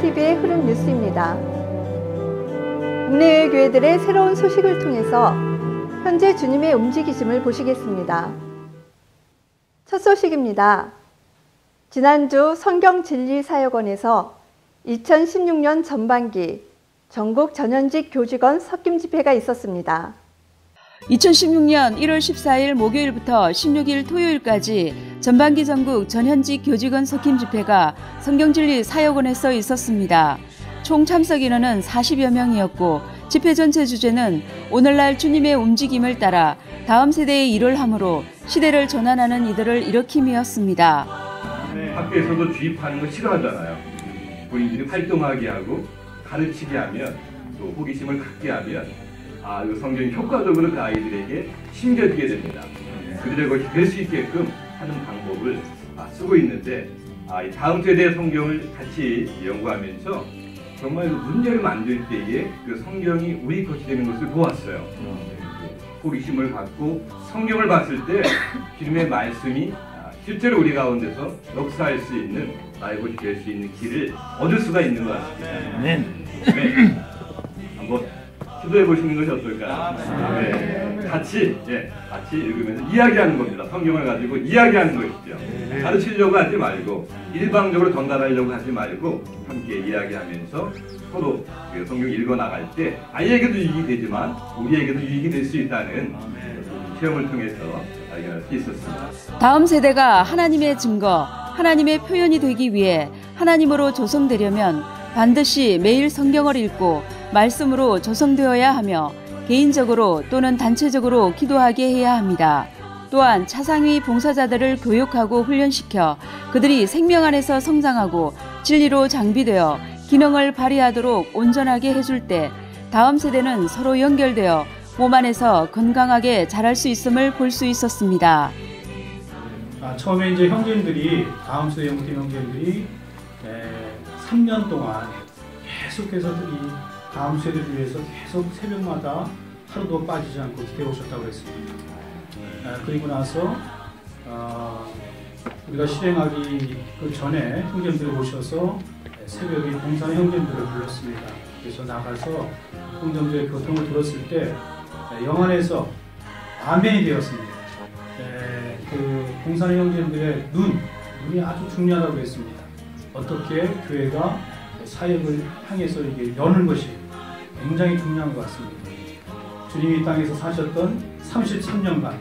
TV의 흐름 뉴스입니다. 국내외 교회들의 새로운 소식을 통해서 현재 주님의 움직이심을 보시겠습니다. 첫 소식입니다. 지난주 성경진리사역원에서 2016년 전반기 전국 전현직 교직원 섞임 집회가 있었습니다. 2016년 1월 14일 목요일부터 16일 토요일까지 전반기 전국 전현직 교직원 섞임 집회가 성경진리 사역원에서 있었습니다. 총 참석 인원은 40여 명이었고 집회 전체 주제는 오늘날 주님의 움직임을 따라 다음 세대의 일을 함으로 시대를 전환하는 이들을 일으킴이었습니다. 학교에서도 주입하는 거 싫어하잖아요. 본인들이 활동하게 하고 가르치게 하면 또 호기심을 갖게 하면 아, 이 성경이 효과적으로 그 아이들에게 심겨지게 됩니다. 그들의 것이 될 수 있게끔 하는 방법을 아, 쓰고 있는데 아, 이 다음 세대 성경을 같이 연구하면서 정말 문제를 만들 때에 그 성경이 우리 것이 되는 것을 보았어요. 호기심을 갖고 성경을 봤을 때 주님의 말씀이 아, 실제로 우리 가운데서 역사할 수 있는 나의 것이 될 수 있는 길을 얻을 수가 있는 것 같습니다. 네. 한번 기도해 보시는 것이 어떨까요? 네. 같이 예, 같이 읽으면서 이야기하는 겁니다. 성경을 가지고 이야기하는 것이죠. 가르치려고 하지 말고 일방적으로 전달하려고 하지 말고 함께 이야기하면서 서로 그 성경 읽어 나갈 때 아이에게도 유익이 되지만 우리에게도 유익이 될 수 있다는 체험을 통해서 발견할 수 있었습니다. 다음 세대가 하나님의 증거, 하나님의 표현이 되기 위해 하나님으로 조성되려면 반드시 매일 성경을 읽고 말씀으로 조성되어야 하며 개인적으로 또는 단체적으로 기도하게 해야 합니다. 또한 차상위 봉사자들을 교육하고 훈련시켜 그들이 생명 안에서 성장하고 진리로 장비되어 기능을 발휘하도록 온전하게 해줄 때 다음 세대는 서로 연결되어 몸 안에서 건강하게 자랄 수 있음을 볼 수 있었습니다. 아, 처음에 이제 형제들이 다음 세대 형제들이 3년 동안 계속해서 이 다음 세대를 위해서 계속 새벽마다 하루도 빠지지 않고 기대 오셨다고 했습니다. 아, 그리고 나서 어, 우리가 실행하기 그 전에 형제들을 모셔서 새벽에 봉사 형제들을 불렀습니다. 그래서 나가서 형제들의 교통을 들었을 때 영안에서 아멘이 되었습니다. 그 봉사 형제들의 눈, 눈이 아주 중요하다고 했습니다. 어떻게 교회가 사역을 향해서 이게 여는 것이 굉장히 중요한 것 같습니다. 주님이 땅에서 사셨던 33년간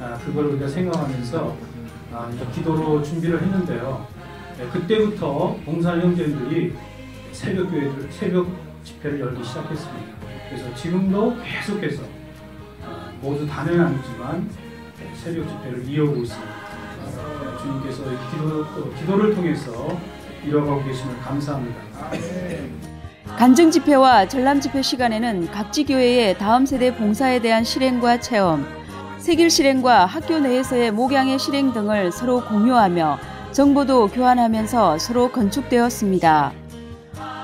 아, 그걸 우리가 생각하면서 아, 기도로 준비를 했는데요. 네, 그때부터 봉사 형제들이 새벽 교회들 새벽 집회를 열기 시작했습니다. 그래서 지금도 계속해서 아, 모두 다는 아니지만 새벽 집회를 이어오고 있습니다. 아, 주님께서 기도, 기도를 통해서 이뤄가고 계심을 감사합니다. 간증 집회와 전람 집회 시간에는 각 지 교회의 다음 세대 봉사에 대한 실행과 체험, 세길 실행과 학교 내에서의 목양의 실행 등을 서로 공유하며 정보도 교환하면서 서로 건축되었습니다.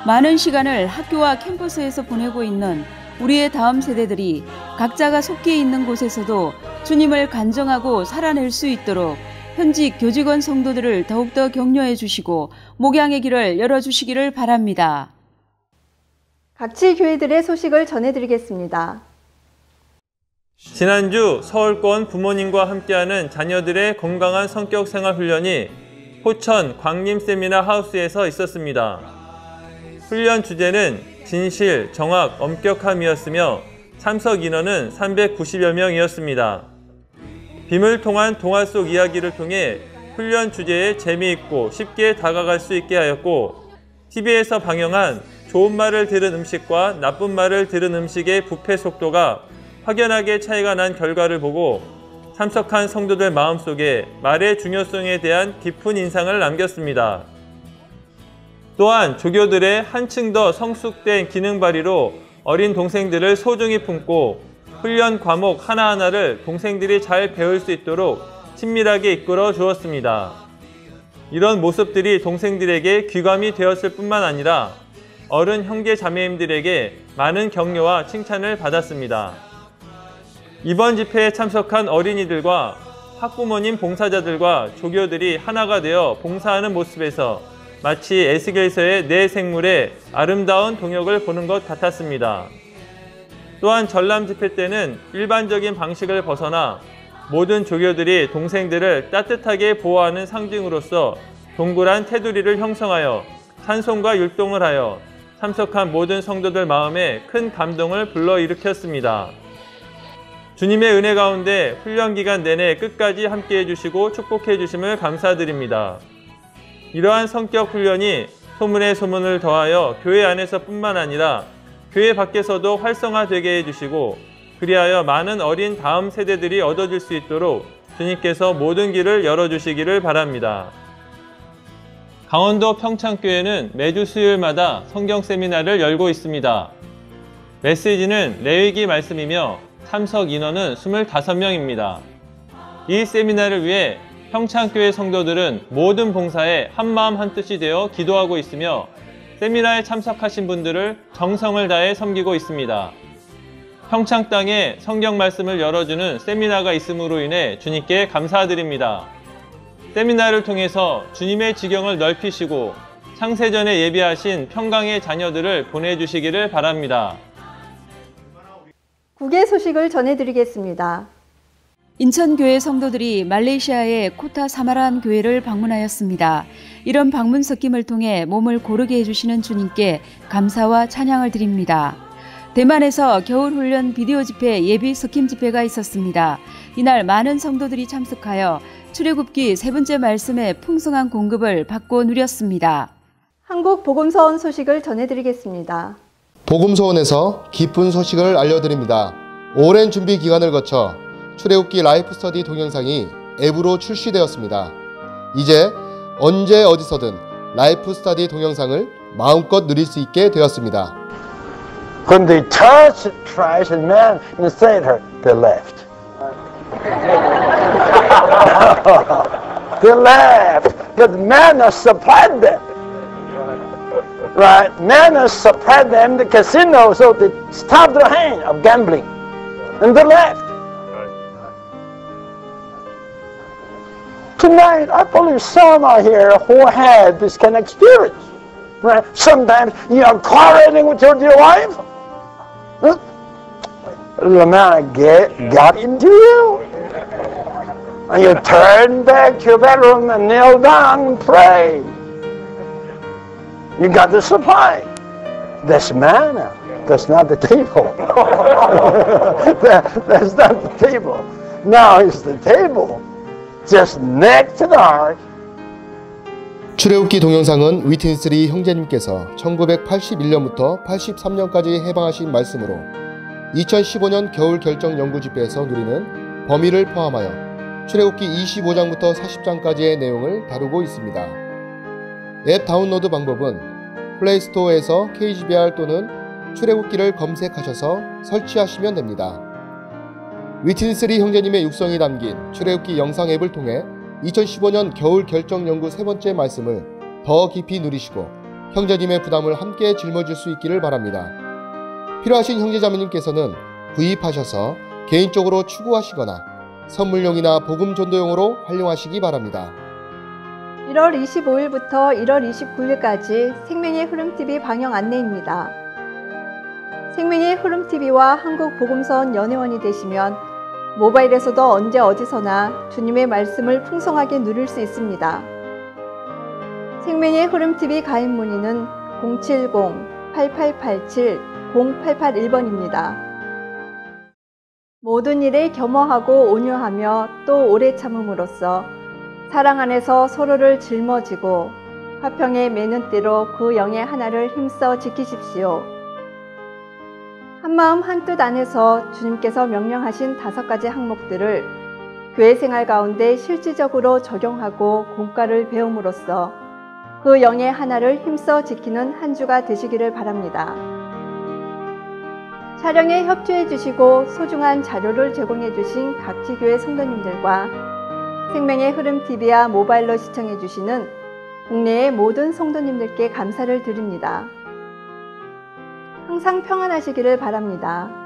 많은 시간을 학교와 캠퍼스에서 보내고 있는 우리의 다음 세대들이 각자가 속해 있는 곳에서도 주님을 간정하고 살아낼 수 있도록 현직 교직원 성도들을 더욱더 격려해 주시고 목양의 길을 열어 주시기를 바랍니다. 각지 교회들의 소식을 전해드리겠습니다. 지난주 서울권 부모님과 함께하는 자녀들의 건강한 성격 생활 훈련이 호천 광림 세미나 하우스에서 있었습니다. 훈련 주제는 진실, 정확, 엄격함이었으며 참석 인원은 390여 명이었습니다. 빔을 통한 동화 속 이야기를 통해 훈련 주제에 재미있고 쉽게 다가갈 수 있게 하였고 TV에서 방영한 좋은 말을 들은 음식과 나쁜 말을 들은 음식의 부패 속도가 확연하게 차이가 난 결과를 보고 참석한 성도들 마음속에 말의 중요성에 대한 깊은 인상을 남겼습니다. 또한 조교들의 한층 더 성숙된 기능 발휘로 어린 동생들을 소중히 품고 훈련 과목 하나하나를 동생들이 잘 배울 수 있도록 친밀하게 이끌어 주었습니다. 이런 모습들이 동생들에게 귀감이 되었을 뿐만 아니라 어른 형제 자매님들에게 많은 격려와 칭찬을 받았습니다. 이번 집회에 참석한 어린이들과 학부모님 봉사자들과 조교들이 하나가 되어 봉사하는 모습에서 마치 에스겔서의 네 생물의 아름다운 동역을 보는 것 같았습니다. 또한 전람 집회 때는 일반적인 방식을 벗어나 모든 조교들이 동생들을 따뜻하게 보호하는 상징으로서 동그란 테두리를 형성하여 찬송과 율동을 하여 참석한 모든 성도들 마음에 큰 감동을 불러일으켰습니다. 주님의 은혜 가운데 훈련 기간 내내 끝까지 함께 해주시고 축복해 주심을 감사드립니다. 이러한 성격 훈련이 소문에 소문을 더하여 교회 안에서 뿐만 아니라 교회 밖에서도 활성화되게 해주시고 그리하여 많은 어린 다음 세대들이 얻어질 수 있도록 주님께서 모든 길을 열어주시기를 바랍니다. 강원도 평창교회는 매주 수요일마다 성경 세미나를 열고 있습니다. 메시지는 레위기 말씀이며 참석 인원은 25명입니다. 이 세미나를 위해 평창교회 성도들은 모든 봉사에 한마음 한뜻이 되어 기도하고 있으며 세미나에 참석하신 분들을 정성을 다해 섬기고 있습니다. 평창 땅에 성경 말씀을 열어주는 세미나가 있음으로 인해 주님께 감사드립니다. 세미나를 통해서 주님의 지경을 넓히시고 창세전에 예비하신 평강의 자녀들을 보내주시기를 바랍니다. 국외 소식을 전해드리겠습니다. 인천교회 성도들이 말레이시아의 코타 사마란 교회를 방문하였습니다. 이런 방문 섞임을 통해 몸을 고르게 해주시는 주님께 감사와 찬양을 드립니다. 대만에서 겨울훈련 비디오 집회 예비 스킴 집회가 있었습니다. 이날 많은 성도들이 참석하여 출애굽기 세 번째 말씀의 풍성한 공급을 받고 누렸습니다. 한국 복음서원 소식을 전해드리겠습니다. 복음소원에서 기쁜 소식을 알려드립니다. 오랜 준비 기간을 거쳐 출애굽기 라이프 스터디 동영상이 앱으로 출시되었습니다. 이제 언제 어디서든 라이프 스터디 동영상을 마음껏 누릴 수 있게 되었습니다. When they touched Christ and man and Satan, they left. they left. Because man has supplied them. Right? Man has supplied them the casino, so they stopped their hand of gambling. And they left. Tonight, I believe some are here who had this kind of experience. Right? Sometimes you are quarreling with your dear wife. The man get, got into you. And you turn back to your bedroom and kneel down and pray. You got the supply. That's manna. That's not the table. That- that's not the table. Now it's the table. Just next to the ark. 출애굽기 동영상은 위틴스리 형제님께서 1981년부터 83년까지 해방하신 말씀으로 2015년 겨울 결정 연구 집회에서 누리는 범위를 포함하여 출애굽기 25장부터 40장까지의 내용을 다루고 있습니다. 앱 다운로드 방법은 플레이스토어에서 KGBR 또는 출애굽기를 검색하셔서 설치하시면 됩니다. 위틴스리 형제님의 육성이 담긴 출애굽기 영상 앱을 통해 2015년 겨울 결정 연구 세 번째 말씀을 더 깊이 누리시고 형제님의 부담을 함께 짊어질 수 있기를 바랍니다. 필요하신 형제자매님께서는 구입하셔서 개인적으로 추구하시거나 선물용이나 복음 전도용으로 활용하시기 바랍니다. 1월 25일부터 1월 29일까지 생명의 흐름TV 방영 안내입니다. 생명의 흐름TV와 한국복음선 연회원이 되시면 모바일에서도 언제 어디서나 주님의 말씀을 풍성하게 누릴 수 있습니다. 생명의 흐름TV 가입 문의는 070-8887-0881번입니다. 모든 일에 겸허하고 온유하며 또 오래 참음으로써 사랑 안에서 서로를 짊어지고 화평에 매는 때로 그 영의 하나를 힘써 지키십시오. 한마음 한뜻 안에서 주님께서 명령하신 다섯 가지 항목들을 교회 생활 가운데 실질적으로 적용하고 공과를 배움으로써 그 영의 하나를 힘써 지키는 한 주가 되시기를 바랍니다. 촬영에 협조해 주시고 소중한 자료를 제공해 주신 각 지교회 성도님들과 생명의 흐름 TV와 모바일로 시청해 주시는 국내의 모든 성도님들께 감사를 드립니다. 항상 평안하시기를 바랍니다.